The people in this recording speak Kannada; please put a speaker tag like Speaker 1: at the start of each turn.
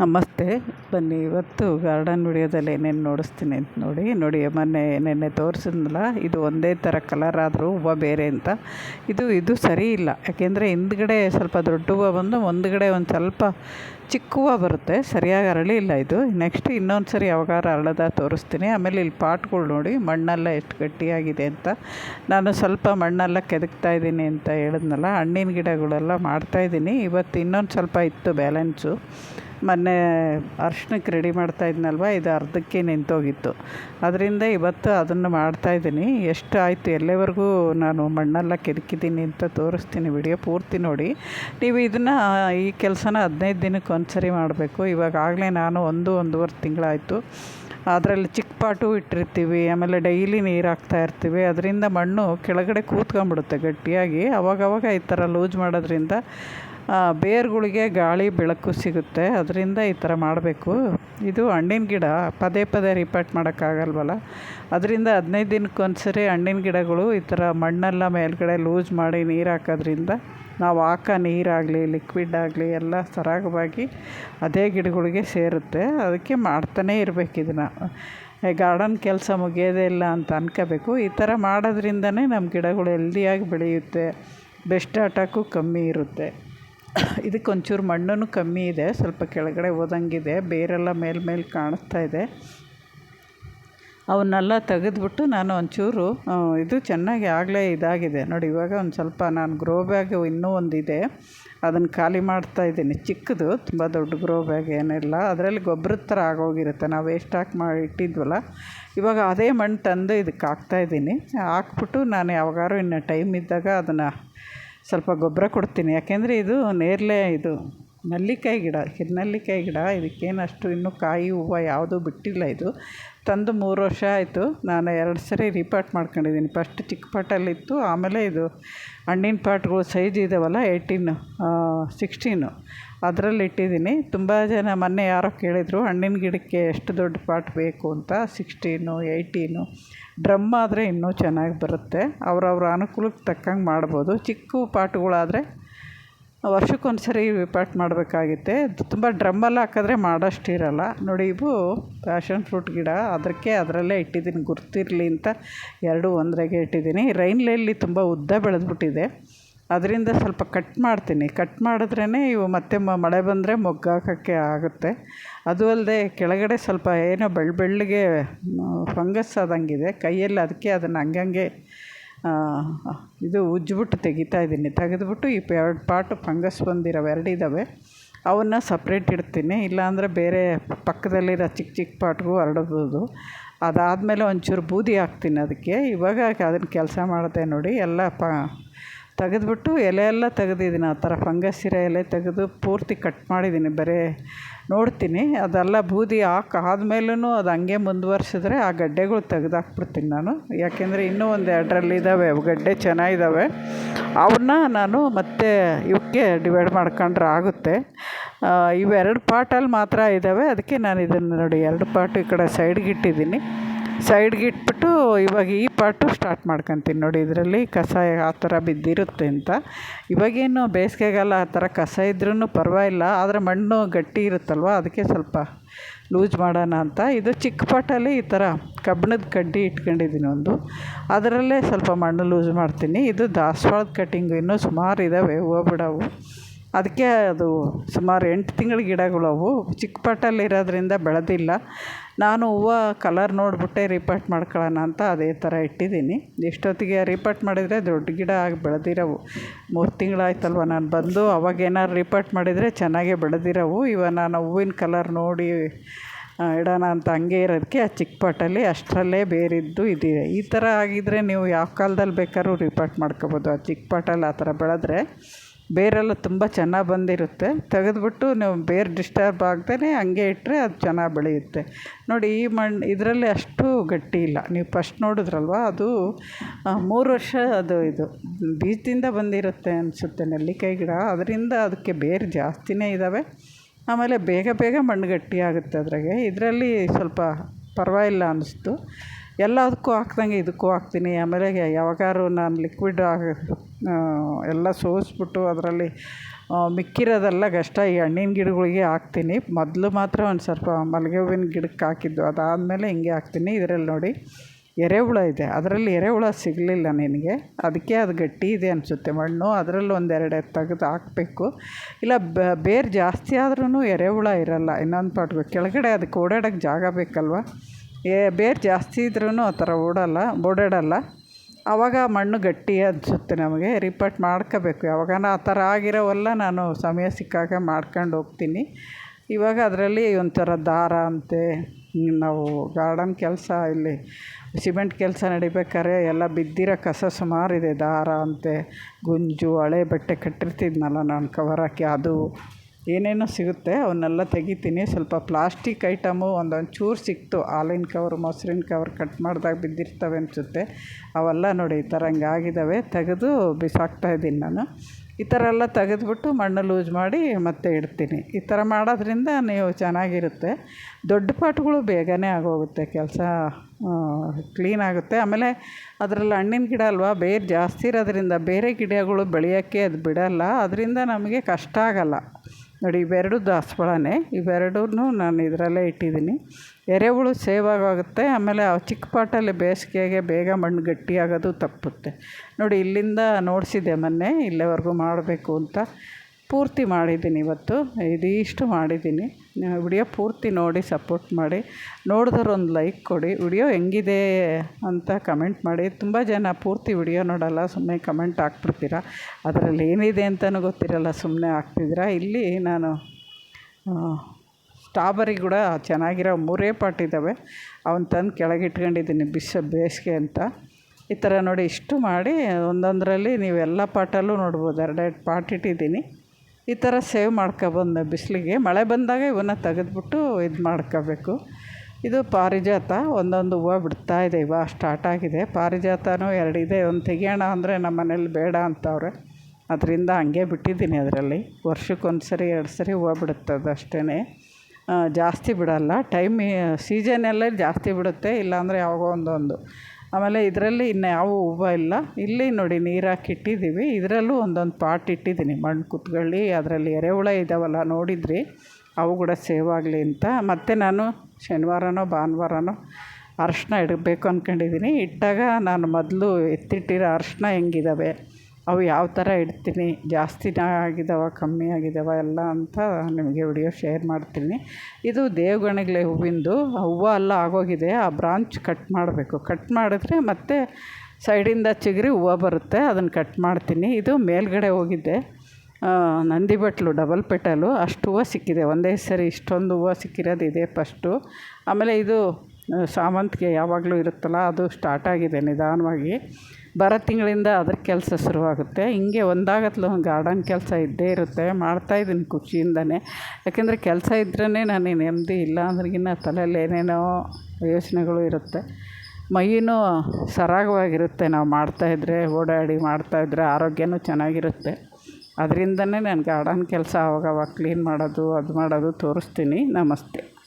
Speaker 1: ನಮಸ್ತೆ. ಬನ್ನಿ, ಇವತ್ತು ಗಾರ್ಡನ್ ವಿಡಿಯೋದಲ್ಲಿ ಏನೇನು ನೋಡಿಸ್ತೀನಿ ಅಂತ ನೋಡಿ. ನೋಡಿ, ಮೊನ್ನೆ ನೆನ್ನೆ ತೋರಿಸಿದ್ನಲ್ಲ, ಇದು ಒಂದೇ ಥರ ಕಲರ್ ಆದರೂ ಹೂವು ಬೇರೆ ಅಂತ. ಇದು ಇದು ಸರಿ ಇಲ್ಲ. ಯಾಕೆಂದರೆ ಹಿಂದ್ಗಡೆ ಸ್ವಲ್ಪ ದೊಡ್ಡ ಹೂವು ಬಂದು ಒಂದುಗಡೆ ಒಂದು ಸ್ವಲ್ಪ ಚಿಕ್ಕ ಹೂವು ಬರುತ್ತೆ. ಸರಿಯಾಗಿ ಅರಳಿಲ್ಲ ಇದು. ನೆಕ್ಸ್ಟ್ ಇನ್ನೊಂದು ಸರಿ ಯಾವಾಗಾರ ಅರಳದ ತೋರಿಸ್ತೀನಿ. ಆಮೇಲೆ ಇಲ್ಲಿ ಪಾಟ್ಗಳು ನೋಡಿ, ಮಣ್ಣೆಲ್ಲ ಎಷ್ಟು ಗಟ್ಟಿಯಾಗಿದೆ ಅಂತ. ನಾನು ಸ್ವಲ್ಪ ಮಣ್ಣೆಲ್ಲ ಕೆದಕ್ತಾ ಇದ್ದೀನಿ ಅಂತ ಹೇಳಿದ್ನಲ್ಲ, ಹಣ್ಣಿನ ಗಿಡಗಳೆಲ್ಲ ಮಾಡ್ತಾಯಿದ್ದೀನಿ ಇವತ್ತು ಇನ್ನೊಂದು ಸ್ವಲ್ಪ ಇತ್ತು ಬ್ಯಾಲೆನ್ಸು. ಮೊನ್ನೆ ಅರ್ಶಿನಕ್ಕೆ ರೆಡಿ ಮಾಡ್ತಾ ಇದ್ನಲ್ವ? ಇದು ಅರ್ಧಕ್ಕೆ ನಿಂತೋಗಿತ್ತು. ಅದರಿಂದ ಇವತ್ತು ಅದನ್ನು ಮಾಡ್ತಾಯಿದ್ದೀನಿ ಎಷ್ಟು ಆಯಿತು ಎಲ್ಲಿವರೆಗೂ ನಾನು ಮಣ್ಣೆಲ್ಲ ಕೆದಕಿದ್ದೀನಿ ಅಂತ ತೋರಿಸ್ತೀನಿ. ವಿಡಿಯೋ ಪೂರ್ತಿ ನೋಡಿ. ನೀವು ಇದನ್ನು ಈ ಕೆಲಸನ ಹದಿನೈದು ದಿನಕ್ಕೆ ಒಂದ್ಸರಿ ಮಾಡಬೇಕು. ಇವಾಗಾಗಲೇ ನಾನು ಒಂದು, ಒಂದೂವರೆ ತಿಂಗಳಾಯಿತು. ಅದರಲ್ಲಿ ಚಿಕ್ಕ ಪಾಟು ಇಟ್ಟಿರ್ತೀವಿ. ಆಮೇಲೆ ಡೈಲಿ ನೀರು ಹಾಕ್ತಾ ಇರ್ತೀವಿ. ಅದರಿಂದ ಮಣ್ಣು ಕೆಳಗಡೆ ಕೂತ್ಕೊಂಡ್ಬಿಡುತ್ತೆ ಗಟ್ಟಿಯಾಗಿ. ಅವಾಗವಾಗ ಈ ಥರ ಲೂಸ್ ಮಾಡೋದ್ರಿಂದ ಬೇರುಗಳಿಗೆ ಗಾಳಿ ಬೆಳಕು ಸಿಗುತ್ತೆ. ಅದರಿಂದ ಈ ಥರ ಮಾಡಬೇಕು. ಇದು ಹಣ್ಣಿನ ಗಿಡ, ಪದೇ ಪದೇ ರಿಪೇಟ್ ಮಾಡೋಕ್ಕಾಗಲ್ವಲ್ಲ? ಅದರಿಂದ ಹದಿನೈದು ದಿನಕ್ಕೊಂದ್ಸರಿ ಹಣ್ಣಿನ ಗಿಡಗಳು ಈ ಥರ ಮಣ್ಣೆಲ್ಲ ಮೇಲ್ಗಡೆ ಲೂಸ್ ಮಾಡಿ ನೀರು ಹಾಕೋದ್ರಿಂದ ನಾವು ಹಾಕೋ ನೀರಾಗಲಿ ಲಿಕ್ವಿಡ್ ಆಗಲಿ ಎಲ್ಲ ಸರಾಗವಾಗಿ ಅದೇ ಗಿಡಗಳಿಗೆ ಸೇರುತ್ತೆ. ಅದಕ್ಕೆ ಮಾಡ್ತಾನೇ ಇರಬೇಕು ಇದನ್ನು. ಗಾರ್ಡನ್ ಕೆಲಸ ಮುಗಿಯೋದೇ ಇಲ್ಲ ಅಂತ ಅನ್ಕೋಬೇಕು. ಈ ಥರ ಮಾಡೋದ್ರಿಂದನೇ ನಮ್ಮ ಗಿಡಗಳು ಹೆಲ್ದಿಯಾಗಿ ಬೆಳೆಯುತ್ತೆ. ಬೆಸ್ಟ್ ಆಟಕ್ಕೂ ಕಮ್ಮಿ ಇರುತ್ತೆ. ಇದಕ್ಕೆ ಒಂಚೂರು ಮಣ್ಣು ಕಮ್ಮಿ ಇದೆ, ಸ್ವಲ್ಪ ಕೆಳಗಡೆ ಓದಂಗಿದೆ ಬೇರೆಲ್ಲ ಮೇಲೆ ಮೇಲೆ ಕಾಣಿಸ್ತಾ ಇದೆ. ಅವನ್ನೆಲ್ಲ ತೆಗೆದ್ಬಿಟ್ಟು ನಾನು ಒಂಚೂರು ಇದು ಚೆನ್ನಾಗಿ ಆಗಲೇ ಇದಾಗಿದೆ. ನೋಡಿ, ಇವಾಗ ಒಂದು ಸ್ವಲ್ಪ ನಾನು ಗ್ರೋ ಬ್ಯಾಗ್ ಇನ್ನೂ ಒಂದಿದೆ. ಅದನ್ನು ಖಾಲಿ ಮಾಡ್ತಾ ಇದ್ದೀನಿ. ಚಿಕ್ಕದು, ತುಂಬ ದೊಡ್ಡ ಗ್ರೋ ಬ್ಯಾಗ್ ಏನಿಲ್ಲ. ಅದರಲ್ಲಿ ಗೊಬ್ಬರದ ಥರ ಆಗೋಗಿರುತ್ತೆ. ನಾವು ವೇಸ್ಟ್ ಹಾಕಿ ಮಾಡಿ ಇಟ್ಟಿದ್ವಲ್ಲ. ಇವಾಗ ಅದೇ ಮಣ್ಣು ತಂದು ಇದಕ್ಕೆ ಹಾಕ್ತಾಯಿದ್ದೀನಿ ಹಾಕ್ಬಿಟ್ಟು ನಾನು ಯಾವಾಗಾರು ಇನ್ನು ಟೈಮ್ ಇದ್ದಾಗ ಅದನ್ನು ಸ್ವಲ್ಪ ಗೊಬ್ಬರ ಕೊಡ್ತೀನಿ. ಯಾಕೆಂದರೆ ಇದು ನೇರಳೆ ಇದು. ನಲ್ಲಿಕಾಯಿ ಗಿಡ, ಹಿರ್ನಲ್ಲಿಕಾಯಿ ಗಿಡ ಇದಕ್ಕೇನು ಅಷ್ಟು ಇನ್ನೂ ಕಾಯಿ, ಹೂವು ಯಾವುದೂ ಬಿಟ್ಟಿಲ್ಲ ಇದು. ತಂದು ಮೂರು ವರ್ಷ ಆಯಿತು. ನಾನು ಎರಡು ಸರಿ ರೀಪಾಟ್ ಮಾಡ್ಕೊಂಡಿದ್ದೀನಿ. ಫಸ್ಟ್ ಚಿಕ್ಕ ಪಾಟಲ್ಲಿತ್ತು ಆಮೇಲೆ ಇದು ಹಣ್ಣಿನ ಪಾಟ್ಗಳು ಸೈಜ್ ಇದಾವಲ್ಲ, ಏಯ್ಟೀನು ಸಿಕ್ಸ್ಟೀನು. ಅದರಲ್ಲಿ ಇಟ್ಟಿದ್ದೀನಿ. ತುಂಬ ಜನ ಮೊನ್ನೆ ಯಾರೋ ಕೇಳಿದರು, ಹಣ್ಣಿನ ಗಿಡಕ್ಕೆ ಎಷ್ಟು ದೊಡ್ಡ ಪಾಟ್ ಬೇಕು ಅಂತ. Sixteen, eighteen. ಡ್ರಮ್ ಆದರೆ ಇನ್ನೂ ಚೆನ್ನಾಗಿ ಬರುತ್ತೆ. ಅವ್ರವ್ರ ಅನುಕೂಲಕ್ಕೆ ತಕ್ಕಂಗೆ ಮಾಡ್ಬೋದು. ಚಿಕ್ಕ ಪಾಟ್ಗಳಾದರೆ ವರ್ಷಕ್ಕೊಂದು ಸರಿ ಪಾಟ್ ಮಾಡಬೇಕಾಗುತ್ತೆ. ತುಂಬ ಡ್ರಮ್ಮಲ್ಲಿ ಹಾಕಿದ್ರೆ ಮಾಡೋಷ್ಟು ಇರೋಲ್ಲ ನೋಡಿ, ಇವು ಪ್ಯಾಷನ್ ಫ್ರೂಟ್ ಗಿಡ. ಅದಕ್ಕೆ ಅದರಲ್ಲೇ ಇಟ್ಟಿದ್ದೀನಿ. ಗುರ್ತಿರಲಿ ಅಂತ ಎರಡು ಒಂದ್ರಾಗೆ ಇಟ್ಟಿದ್ದೀನಿ. ರೈನ್ಲೆಲ್ಲಿ ತುಂಬ ಉದ್ದ ಬೆಳೆದ್ಬಿಟ್ಟಿದೆ. ಅದರಿಂದ ಸ್ವಲ್ಪ ಕಟ್ ಮಾಡ್ತೀನಿ. ಕಟ್ ಮಾಡಿದ್ರೇ ಇವು ಮತ್ತೆ ಮಳೆ ಬಂದರೆ ಮೊಗ್ಗಾಕೋಕ್ಕೆ ಆಗುತ್ತೆ. ಅದು ಅಲ್ಲದೆ ಕೆಳಗಡೆ ಸ್ವಲ್ಪ ಏನೋ ಬೆಳ್ಳ ಬೆಳ್ಳಿಗೆ ಫಂಗಸ್ ಆದಂಗಿದೆ. ಕೈಯಲ್ಲಿ ಅದಕ್ಕೆ ಅದನ್ನು ಹಂಗಂಗೆ ಇದು ಉಜ್ಜಿಬಿಟ್ಟು ತೆಗಿತಾ ಇದ್ದೀನಿ. ತೆಗೆದ್ಬಿಟ್ಟು ಈ ಎರಡು ಪಾಟು ಫಂಗಸ್ ಬಂದಿರೋ ಎರಡು ಇದ್ದಾವೆ ಅವನ್ನ ಸಪ್ರೇಟ್ ಇಡ್ತೀನಿ. ಇಲ್ಲಾಂದರೆ ಬೇರೆ ಪಕ್ಕದಲ್ಲಿರೋ ಚಿಕ್ಕ ಚಿಕ್ಕ ಪಾಟ್ಗೂ ಹರಡೋದು. ಅದಾದಮೇಲೆ ಒಂಚೂರು ಬೂದಿ ಹಾಕ್ತೀನಿ ಅದಕ್ಕೆ. ಇವಾಗ ಅದನ್ನು ಕೆಲಸ ಮಾಡುತ್ತೆ ನೋಡಿ. ಎಲ್ಲ ಪ ತೆಗೆದ್ಬಿಟ್ಟು ಎಲೆ ಎಲ್ಲ ತೆಗ್ದಿದ್ದೀನಿ. ಆ ಥರ ಫಂಗಸ್ ಇರೋ ಎಲೆ ತೆಗೆದು ಪೂರ್ತಿ ಕಟ್ ಮಾಡಿದ್ದೀನಿ. ಬರೀ ನೋಡ್ತೀನಿ. ಅದೆಲ್ಲ ಬೂದಿ ಹಾಕಿ ಆದ್ಮೇಲೂ ಅದು ಹಂಗೆ ಮುಂದುವರ್ಸಿದ್ರೆ ಆ ಗಡ್ಡೆಗಳು ತೆಗೆದಾಕ್ಬಿಡ್ತೀನಿ ನಾನು. ಯಾಕೆಂದರೆ ಇನ್ನೂ ಒಂದು ಎರಡರಲ್ಲಿ ಇದ್ದಾವೆ ಗಡ್ಡೆ ಚೆನ್ನಾಗಿದ್ದಾವೆ ಅವನ್ನ ನಾನು ಮತ್ತೆ ಇವಕ್ಕೆ ಡಿವೈಡ್ ಮಾಡ್ಕೊಂಡ್ರೆ ಆಗುತ್ತೆ. ಇವೆರಡು ಪಾರ್ಟಲ್ಲಿ ಮಾತ್ರ ಇದ್ದಾವೆ ಅದಕ್ಕೆ ನಾನು ಇದನ್ನು ನೋಡಿ ಎರಡು ಪಾರ್ಟ್ ಈ ಕಡೆ ಸೈಡ್ಗೆ ಇಟ್ಟಿದ್ದೀನಿ. ಸೈಡ್ಗೆ ಇಟ್ಬಿಟ್ಟು ಇವಾಗ ಈ ಪಾರ್ಟು ಸ್ಟಾರ್ಟ್ ಮಾಡ್ಕೊತೀನಿ ನೋಡಿ, ಇದರಲ್ಲಿ ಕಸ ಆ ಥರ ಬಿದ್ದಿರುತ್ತೆ ಅಂತ. ಇವಾಗೇನು ಬೇಸಿಗೆಗಾಲ ಆ ಥರ ಕಸ ಇದ್ರೂ ಪರವಾಗಿಲ್ಲ, ಆದರೆ ಮಣ್ಣು ಗಟ್ಟಿ ಇರುತ್ತಲ್ವ, ಅದಕ್ಕೆ ಸ್ವಲ್ಪ ಲೂಸ್ ಮಾಡೋಣ ಅಂತ. ಇದು ಚಿಕ್ಕ ಪಾಟಲ್ಲಿ ಈ ಥರ ಕಬ್ಬಿಣದ ಕಡ್ಡಿ ಇಟ್ಕೊಂಡಿದ್ದೀನಿ ಒಂದು. ಅದರಲ್ಲೇ ಸ್ವಲ್ಪ ಮಣ್ಣು ಲೂಸ್ ಮಾಡ್ತೀನಿ. ಇದು ದಾಸವಾಳದ ಕಟ್ಟಿಂಗು, ಇನ್ನೂ ಸುಮಾರು ಇದ್ದಾವೆ ಹೂವು ಬಿಡೋವು. ಅದಕ್ಕೆ ಅದು ಸುಮಾರು ಎಂಟು ತಿಂಗಳ ಗಿಡಗಳು ಅವು. ಚಿಕ್ಕ ಬೆಳೆದಿಲ್ಲ. ನಾನು ಹೂವು ಕಲರ್ ನೋಡಿಬಿಟ್ಟೆ ರಿಪೋರ್ಟ್ ಮಾಡ್ಕೊಳ್ಳೋಣ ಅಂತ ಅದೇ ಥರ ಇಟ್ಟಿದ್ದೀನಿ. ಎಷ್ಟೊತ್ತಿಗೆ ರಿಪೋರ್ಟ್ ಮಾಡಿದರೆ ದೊಡ್ಡ ಗಿಡ ಆಗಿ ಬೆಳೆದಿರೋವು. ಮೂರು ತಿಂಗಳಾಯ್ತಲ್ವ ನಾನು ಬಂದು. ಅವಾಗ ರಿಪೋರ್ಟ್ ಮಾಡಿದರೆ ಚೆನ್ನಾಗೇ ಬೆಳೆದಿರೋವು. ಇವಾಗ ನಾನು ಹೂವಿನ ಕಲರ್ ನೋಡಿ ಇಡೋಣ ಅಂತ ಹಂಗೆ ಇರೋದಕ್ಕೆ ಆ ಚಿಕ್ಕ ಪಾಟಲ್ಲಿ ಅಷ್ಟರಲ್ಲೇ ಬೇರಿದ್ದು ಇದಿದೆ ಈ ಥರ ಆಗಿದ್ದರೆ ನೀವು ಯಾವ ಕಾಲದಲ್ಲಿ ಬೇಕಾದ್ರೂ ರಿಪೋರ್ಟ್ ಮಾಡ್ಕೋಬೋದು. ಆ ಚಿಕ್ಕ ಪಾಟಲ್ಲಿ ಆ ಥರ ಬೆಳೆದ್ರೆ. ಬೇರೆಲ್ಲ ತುಂಬ ಚೆನ್ನಾಗಿ ಬಂದಿರುತ್ತೆ. ತೆಗೆದ್ಬಿಟ್ಟು ನೀವು ಬೇರು ಡಿಸ್ಟರ್ಬ್ ಆಗ್ದೇ ಹಂಗೆ ಇಟ್ಟರೆ ಅದು ಚೆನ್ನಾಗಿ ಬೆಳೆಯುತ್ತೆ. ನೋಡಿ ಈ ಮಣ್ಣು ಇದರಲ್ಲಿ ಅಷ್ಟು ಗಟ್ಟಿ ಇಲ್ಲ. ನೀವು ಫಸ್ಟ್ ನೋಡಿದ್ರಲ್ವ, ಅದು ಮೂರು ವರ್ಷ ಅದು ಇದು, ಬೀಜದಿಂದ ಬಂದಿರುತ್ತೆ ಅನಿಸುತ್ತೆ ನೆಲ್ಲಿಕಾಯಿ ಗಿಡ. ಅದರಿಂದ ಅದಕ್ಕೆ ಬೇರು ಜಾಸ್ತಿನೇ ಇದ್ದಾವೆ ಆಮೇಲೆ ಬೇಗ ಬೇಗ ಮಣ್ಣು ಗಟ್ಟಿ ಆಗುತ್ತೆ ಅದ್ರಾಗೆ. ಇದರಲ್ಲಿ ಸ್ವಲ್ಪ ಪರವಾಗಿಲ್ಲ ಅನ್ನಿಸ್ತು ಎಲ್ಲದಕ್ಕೂ ಹಾಕ್ದಂಗೆ ಇದಕ್ಕೂ ಹಾಕ್ತೀನಿ. ಆಮೇಲೆ ಯಾವಾಗಾದ್ರು ನಾನು ಲಿಕ್ವಿಡ್ ಆಗ ಎಲ್ಲ ಸೋಸಿಬಿಟ್ಟು ಅದರಲ್ಲಿ ಮಿಕ್ಕಿರೋದೆಲ್ಲ ಗಷ್ಟ ಈ ಹಣ್ಣಿನ ಗಿಡಗಳಿಗೆ ಹಾಕ್ತೀನಿ. ಮೊದಲು ಮಾತ್ರ ಒಂದು ಸ್ವಲ್ಪ ಮಲ್ಲಿಗೆ ಹೂವಿನ ಗಿಡಕ್ಕೆ ಹಾಕಿದ್ದು. ಅದಾದಮೇಲೆ ಹಿಂಗೆ ಹಾಕ್ತೀನಿ. ಇದರಲ್ಲಿ ನೋಡಿ ಎರೆಹುಳ ಇದೆ. ಅದರಲ್ಲಿ ಎರೆಹುಳ ಸಿಗಲಿಲ್ಲ ನಿನಗೆ. ಅದಕ್ಕೆ ಅದು ಗಟ್ಟಿ ಇದೆ ಅನಿಸುತ್ತೆ. ಮಣ್ಣು ಅದರಲ್ಲಿ ಒಂದೆರಡು ತೆಗೆದು ಹಾಕಬೇಕು. ಇಲ್ಲ ಬೇರು ಜಾಸ್ತಿ ಆದ್ರೂ ಎರೆಹುಳ ಇರಲ್ಲ. ಇನ್ನೊಂದು ಪಾಟ್ಗೆ ಕೆಳಗಡೆ ಅದಕ್ಕೆ ಓಡಾಡೋಕ್ಕೆ ಜಾಗ ಬೇಕಲ್ವ? ಏ ಬೇರು ಜಾಸ್ತಿ ಇದ್ರೂ ಆ ಥರ ಓಡಲ್ಲ ಓಡಾಡಲ್ಲ ಆವಾಗ ಮಣ್ಣು ಗಟ್ಟಿ ಅನಿಸುತ್ತೆ ನಮಗೆ ರಿಪೋರ್ಟ್ ಮಾಡ್ಕೋಬೇಕು. ಯಾವಾಗಾನ ಆ ಥರ ಆಗಿರೋವೆಲ್ಲ ನಾನು ಸಮಯ ಸಿಕ್ಕಾಗ ಮಾಡ್ಕೊಂಡು ಹೋಗ್ತೀನಿ. ಇವಾಗ ಅದರಲ್ಲಿ ಒಂಥರ ದಾರ ಅಂತೆ, ನಾವು ಗಾರ್ಡನ್ ಕೆಲಸ ಇಲ್ಲಿ ಸಿಮೆಂಟ್ ಕೆಲಸ ನಡಿಬೇಕಾದ್ರೆ ಎಲ್ಲ ಬಿದ್ದಿರೋ ಕಸ ಸುಮಾರಿದೆ, ದಾರ ಅಂತೆ, ಗುಂಜು, ಹಳೆ ಬಟ್ಟೆ ಕಟ್ಟಿರ್ತಿದ್ನಲ್ಲ ನಾನು ಕವರ್ ಹಾಕಿ, ಅದು ಏನೇನೋ ಸಿಗುತ್ತೆ, ಅವನ್ನೆಲ್ಲ ತೆಗಿತೀನಿ. ಸ್ವಲ್ಪ ಪ್ಲಾಸ್ಟಿಕ್ ಐಟಮು ಒಂದೊಂದು ಚೂರು ಸಿಕ್ತು. ಹಾಲಿನ ಕವರು, ಮೊಸ್ರಿನ ಕವರ್ ಕಟ್ ಮಾಡಿದಾಗ ಬಿದ್ದಿರ್ತವೆ ಅನಿಸುತ್ತೆ. ಅವೆಲ್ಲ ನೋಡಿ ಈ ಥರ ಹಂಗೆ ಆಗಿದ್ದಾವೆ. ತೆಗೆದು ಬಿಸಾಕ್ತಾ ಇದ್ದೀನಿ ನಾನು. ಈ ಥರ ಎಲ್ಲ ತೆಗೆದ್ಬಿಟ್ಟು ಮಣ್ಣು ಲೂಸ್ ಮಾಡಿ ಮತ್ತೆ ಇಡ್ತೀನಿ. ಈ ಥರ ಮಾಡೋದ್ರಿಂದ ನೀವು ಚೆನ್ನಾಗಿರುತ್ತೆ. ದೊಡ್ಡ ಪಾಟ್ಗಳು ಬೇಗನೆ ಆಗೋಗುತ್ತೆ. ಕೆಲಸ ಕ್ಲೀನ್ ಆಗುತ್ತೆ. ಆಮೇಲೆ ಅದರಲ್ಲಿ ಹಣ್ಣಿನ ಗಿಡ ಅಲ್ವಾ? ಬೇರು ಜಾಸ್ತಿ ಇರೋದ್ರಿಂದ ಬೇರೆ ಗಿಡಗಳು ಬೆಳೆಯೋಕ್ಕೆ ಅದು ಬಿಡೋಲ್ಲ. ಅದರಿಂದ ನಮಗೆ ಕಷ್ಟ ಆಗೋಲ್ಲ. ನೋಡಿ, ಇವೆರಡು ದಾಸವಾಳನೇ. ಇವೆರಡೂ ನಾನು ಇದರಲ್ಲೇ ಇಟ್ಟಿದ್ದೀನಿ. ಎರೆಹುಳು ಸೇವ್ ಆಗುತ್ತೆ ಆಮೇಲೆ ಆ ಚಿಕ್ಕ ಪಾಟಲ್ಲಿ ಬೇಸಿಗೆಗೆ ಬೇಗ ಮಣ್ಣು ಗಟ್ಟಿಯಾಗೋದು ತಪ್ಪುತ್ತೆ. ನೋಡಿ, ಇಲ್ಲಿಂದ ನೋಡಿಸಿದೆ ಮೊನ್ನೆ, ಇಲ್ಲಿವರೆಗೂ ಮಾಡಬೇಕು ಅಂತ. ಪೂರ್ತಿ ಮಾಡಿದ್ದೀನಿ ಇವತ್ತು, ಇದಿಷ್ಟು ಮಾಡಿದ್ದೀನಿ. ವಿಡಿಯೋ ಪೂರ್ತಿ ನೋಡಿ ಸಪೋರ್ಟ್ ಮಾಡಿ. ನೋಡಿದವ್ರು ಒಂದು ಲೈಕ್ ಕೊಡಿ. ವಿಡಿಯೋ ಹೆಂಗಿದೆ ಅಂತ ಕಮೆಂಟ್ ಮಾಡಿ. ತುಂಬ ಜನ ಪೂರ್ತಿ ವಿಡಿಯೋ ನೋಡಲ್ಲ ಸುಮ್ಮನೆ ಕಮೆಂಟ್ ಹಾಕ್ಬಿಡ್ತೀರ? ಅದರಲ್ಲಿ ಏನಿದೆ ಅಂತಲೂ ಗೊತ್ತಿರಲ್ಲ ಸುಮ್ಮನೆ ಹಾಕ್ತಿದ್ದೀರಾ? ಇಲ್ಲಿ ನಾನು ಸ್ಟ್ರಾಬೆರಿ ಕೂಡ ಚೆನ್ನಾಗಿರೋ ಮೂರೇ ಪಾಟ್ ಇದ್ದಾವೆ ಅವನ್ನ ತಂದು ಕೆಳಗೆ ಇಟ್ಕೊಂಡಿದ್ದೀನಿ, ಬಿಸ ಬೇಸಿಗೆ ಅಂತ. ಈ ಥರ ನೋಡಿ ಇಷ್ಟು ಮಾಡಿ, ಒಂದೊಂದರಲ್ಲಿ ನೀವೆಲ್ಲ ಪಾಟಲ್ಲೂ ನೋಡ್ಬೋದು. ಎರಡೆರಡು ಪಾಟ್ ಇಟ್ಟಿದ್ದೀನಿ. ಈ ಥರ ಸೇವ್ ಮಾಡ್ಕೊಬಂದೆ ಬಿಸಿಲಿಗೆ. ಮಳೆ ಬಂದಾಗ ಇವನ್ನ ತೆಗೆದ್ಬಿಟ್ಟು ಇದು ಮಾಡ್ಕೋಬೇಕು. ಇದು ಪಾರಿಜಾತ, ಒಂದೊಂದು ಹೂವು ಇದೆ. ಇವಾಗ ಸ್ಟಾರ್ಟ್ ಆಗಿದೆ. ಪಾರಿಜಾತನೂ ಎರಡಿದೆ. ಒಂದು ತೆಗಿಯೋಣ ಅಂದರೆ ನಮ್ಮ ಮನೇಲಿ ಬೇಡ ಅಂತವ್ರೆ. ಅದರಿಂದ ಹಂಗೆ ಬಿಟ್ಟಿದ್ದೀನಿ ಅದರಲ್ಲಿ. ವರ್ಷಕ್ಕೊಂದು ಸರಿ ಎರಡು ಸರಿ ಹೂವು ಬಿಡುತ್ತೆ ಅದು ಅಷ್ಟೇ ಜಾಸ್ತಿ ಬಿಡೋಲ್ಲ. ಟೈಮ್ ಸೀಸನಲ್ಲೇ ಜಾಸ್ತಿ ಬಿಡುತ್ತೆ. ಇಲ್ಲಾಂದರೆ ಯಾವಾಗೋ ಒಂದೊಂದು. ಆಮೇಲೆ ಇದರಲ್ಲಿ ಇನ್ನು ಯಾವ ಹೂವು ಇಲ್ಲ. ಇಲ್ಲಿ ನೋಡಿ ನೀರು ಇಟ್ಟಿದ್ದೀವಿ. ಇದರಲ್ಲೂ ಒಂದೊಂದು ಪಾಟ್ ಇಟ್ಟಿದ್ದೀನಿ. ಮಣ್ಣು ಕುತ್ಕೊಳ್ಳಿ, ಅದರಲ್ಲಿ ಎರೆಹುಳ ಇದ್ದಾವಲ್ಲ ನೋಡಿದ್ರಿ, ಅವು ಕೂಡ ಸೇವ್ ಆಗಲಿ ಅಂತ. ಮತ್ತು ನಾನು ಶನಿವಾರನೋ, ಭಾನುವಾರನೋ ಅರಶಿನ ಇಡಬೇಕು ಅಂದ್ಕೊಂಡಿದ್ದೀನಿ ಇಟ್ಟಾಗ ನಾನು ಮೊದಲು ಎತ್ತಿಟ್ಟಿರೋ ಅರಶಿನ ಹೆಂಗಿದ್ದಾವೆ ಅವು ಯಾವ ಥರ ಇಡ್ತೀನಿ ಜಾಸ್ತಿನೇ ಆಗಿದ್ದಾವ ಕಮ್ಮಿ ಆಗಿದ್ದಾವ ಎಲ್ಲ ಅಂತ ನಿಮಗೆ ವಿಡಿಯೋ ಶೇರ್ ಮಾಡ್ತೀನಿ. ಇದು ದೇವಗಣಿಗೆ ಹೂವಿಂದು, ಹೂವು ಎಲ್ಲ ಆಗೋಗಿದೆ, ಆ ಬ್ರಾಂಚ್ ಕಟ್ ಮಾಡಬೇಕು. ಕಟ್ ಮಾಡಿದ್ರೆ ಮತ್ತೆ ಸೈಡಿಂದ ಚಿಗುರಿ ಹೂವು ಬರುತ್ತೆ, ಅದನ್ನು ಕಟ್ ಮಾಡ್ತೀನಿ. ಇದು ಮೇಲ್ಗಡೆ ಹೋಗಿದ್ದೆ ನಂದಿ ಬಟ್ಲು ಡಬಲ್ ಪೆಟಲು ಅಷ್ಟು ಹೂವು ಸಿಕ್ಕಿದೆ, ಒಂದೇ ಸರಿ ಇಷ್ಟೊಂದು ಹೂವು ಸಿಕ್ಕಿರೋದು ಇದೆ ಫಸ್ಟು. ಆಮೇಲೆ ಇದು ಸಾಮಂತಿಗೆ ಯಾವಾಗಲೂ ಇರುತ್ತಲ್ಲ, ಅದು ಸ್ಟಾರ್ಟ್ ಆಗಿದೆ ನಿಧಾನವಾಗಿ. ಬರೋ ತಿಂಗಳಿಂದ ಅದ್ರ ಕೆಲಸ ಶುರುವಾಗುತ್ತೆ. ಹಿಂಗೆ ಒಂದಾಗತ್ಲು ಗಾರ್ಡನ್ ಕೆಲಸ ಇದ್ದೇ ಇರುತ್ತೆ. ಮಾಡ್ತಾಯಿದ್ದೀನಿ ಖುಷಿಯಿಂದನೇ. ಯಾಕೆಂದರೆ ಕೆಲಸ ಇದ್ರೇ ನಾನು ನೆಮ್ಮದಿ ಇಲ್ಲ ಅಂದ್ರಿಗಿನ್ನ ತಲೆಯಲ್ಲಿ ಏನೇನೋ ಯೋಚನೆಗಳು ಇರುತ್ತೆ. ಮೈಯೂ ಸರಾಗವಾಗಿರುತ್ತೆ. ನಾವು ಮಾಡ್ತಾಯಿದ್ರೆ ಓಡಾಡಿ ಮಾಡ್ತಾಯಿದ್ರೆ ಆರೋಗ್ಯನೂ ಚೆನ್ನಾಗಿರುತ್ತೆ. ಅದರಿಂದನೇ ನಾನು ಗಾರ್ಡನ್ ಕೆಲಸ ಆವಾಗವಾಗ ಕ್ಲೀನ್ ಮಾಡೋದು, ಅದು ಮಾಡೋದು ತೋರಿಸ್ತೀನಿ. ನಮಸ್ತೆ.